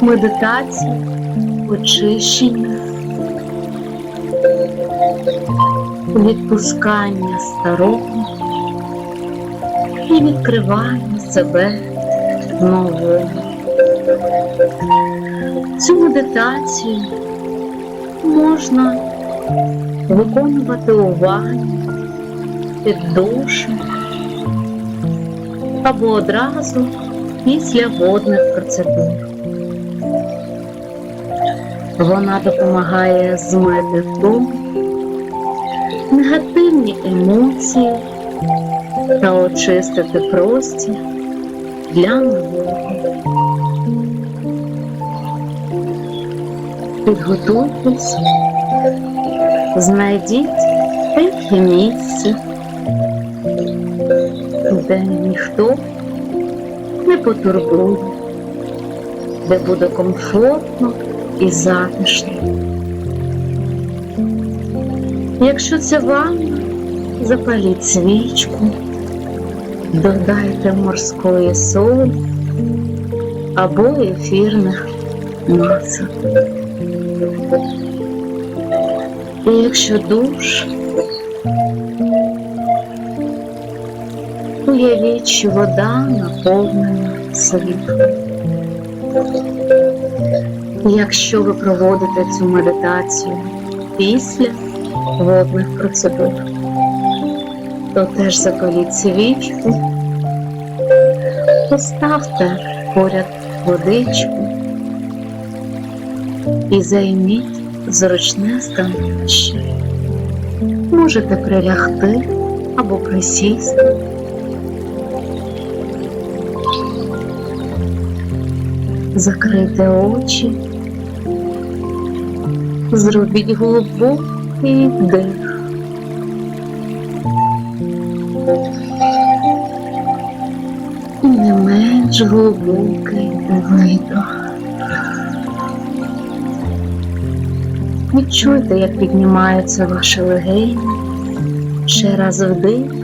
медитація, очищення, відпускання старого і відкривання себе нового. Цю медитацію можна виконувати у ванні, під душем або одразу після водних процедур. Вона допомагає змити втому, негативні емоції та очистити простір для нового. Підготуйтесь, знайдіть тихе місце, де ніхто не потурбує, де буде комфортно і затишно. Якщо це ванна, запаліть свічку, додайте морської солі або ефірних масок. І якщо душ, уявіть, що вода наповнена світлом. Якщо ви проводите цю медитацію після водних процедур, то теж запаліть свічку, поставте поряд водичку і займіть зручне становище. Можете прилягти або присісти. Закрийте очі, зробіть глибокий вдих. І не менш глибокий видох. Відчуйте, як піднімаються ваші легені. Ще раз вдих.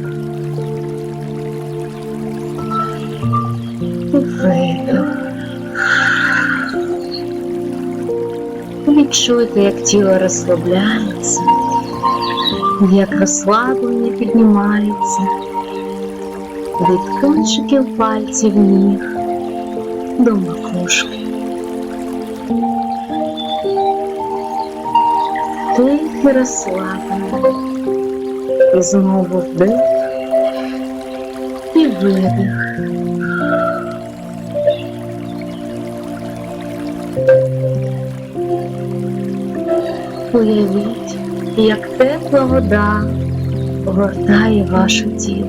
Відчуйте, як тіло розслабляється, як розслаблення піднімається від кончиків пальців ніг до макушки. Тихе розслаблення. І знову вдих і видих. Уявіть, як тепла вода огортає ваше тіло.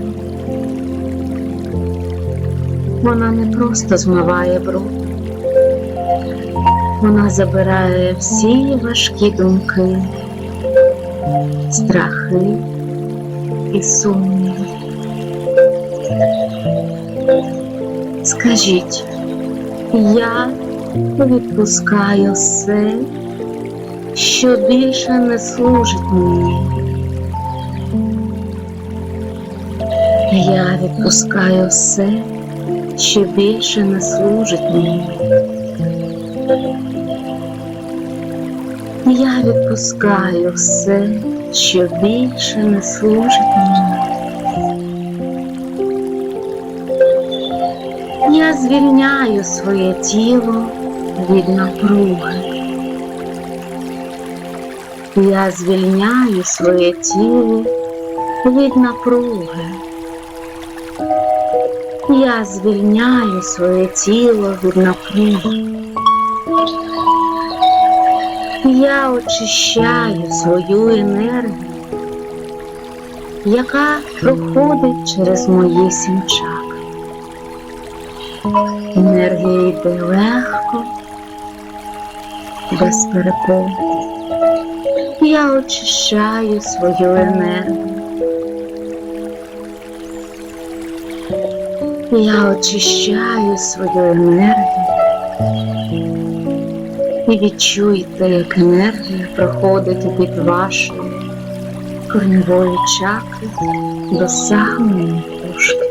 Вона не просто змиває бруд, вона забирає всі важкі думки, страхи і сумніви. Скажіть, я відпускаю все, що більше не служить мені. Я відпускаю все, що більше не служить мені. Я відпускаю все, що більше не служить мені. Я звільняю своє тіло від напруги. Я звільняю своє тіло від напруги. Я звільняю своє тіло від напруги. Я очищаю свою енергію, яка проходить через мої сім чакри. Енергія йде легко, без перепон. Я очищаю свою енергію. Я очищаю свою енергію. І відчуйте, як енергія проходить від вашої корневої чакри до самої пушки.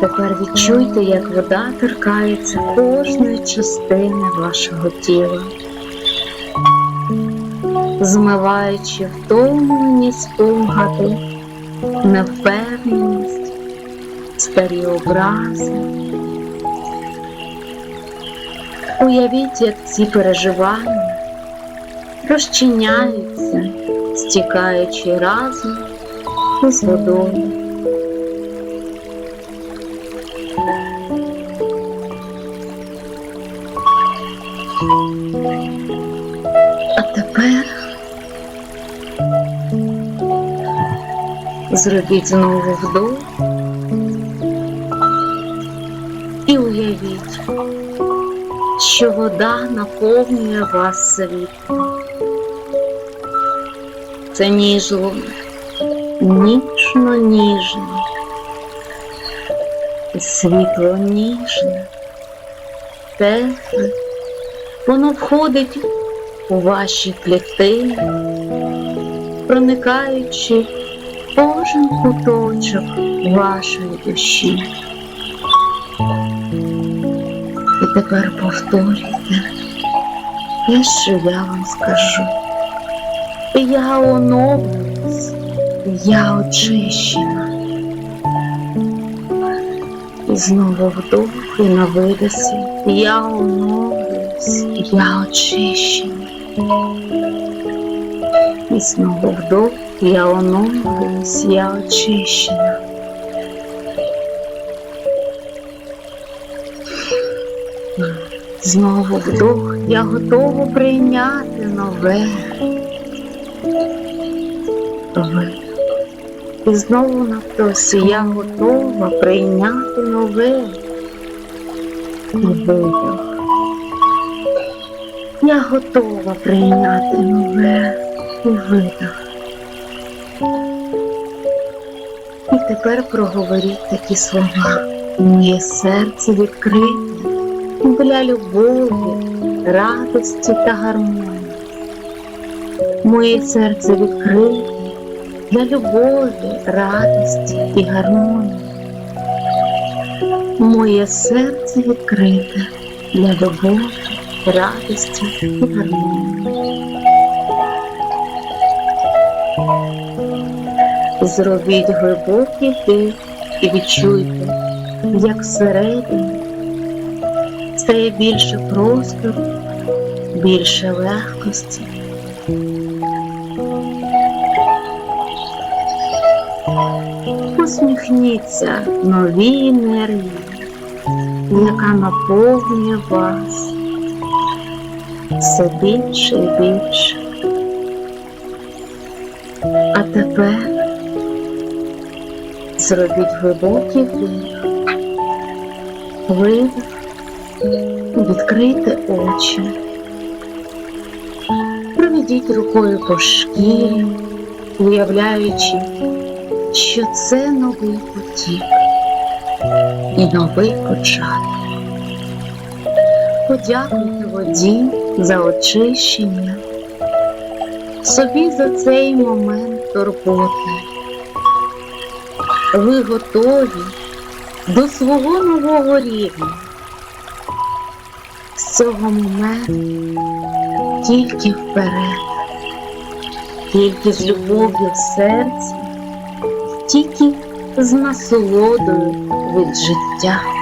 Тепер відчуйте, як вода торкається кожної частини вашого тіла, змиваючи втомленість спогади, невпевненість, старі образи. Уявіть, як ці переживання розчиняються, стікаючи разом із водою. Зробіть знову вдох. І уявіть, що вода наповнює вас світлом. Це ніжно, ніжно ніжно, світло ніжне, тепле, воно входить у ваші клітини, проникаючи кожен куточок вашої душі. І тепер повторюйте те, що я вам скажу. Я оновлююсь, я очищена. І знову вдох і на видосі. Я оновлююсь, я очищена. І знову вдох, я оновлююсь, я очищена. Знову вдох, я готова прийняти нове. Нове. І знову на вдосі я готова прийняти нове. Видох. Я готова прийняти нове видох. Тепер проговоріть такі слова. Моє серце відкрите для любові, радості та гармонії. Моє серце відкрите для любові, радості і гармонії. Моє серце відкрите для любові, радості і гармонії. Зробіть глибокий вдих і відчуйте, як всередині стає більше простору, більше легкості. Усміхніться новій енергії, яка наповнює вас все більше і більше. А тепер зробіть глибокий вдих, видих, відкрийте очі, проведіть рукою по шкірі, уявляючи, що це новий потік і новий початок. Подякуйте воді за очищення, собі за цей момент турботи. Ви готові до свого нового рівня. З цього моменту тільки вперед, тільки з любов'ю в серці, тільки з насолодою від життя.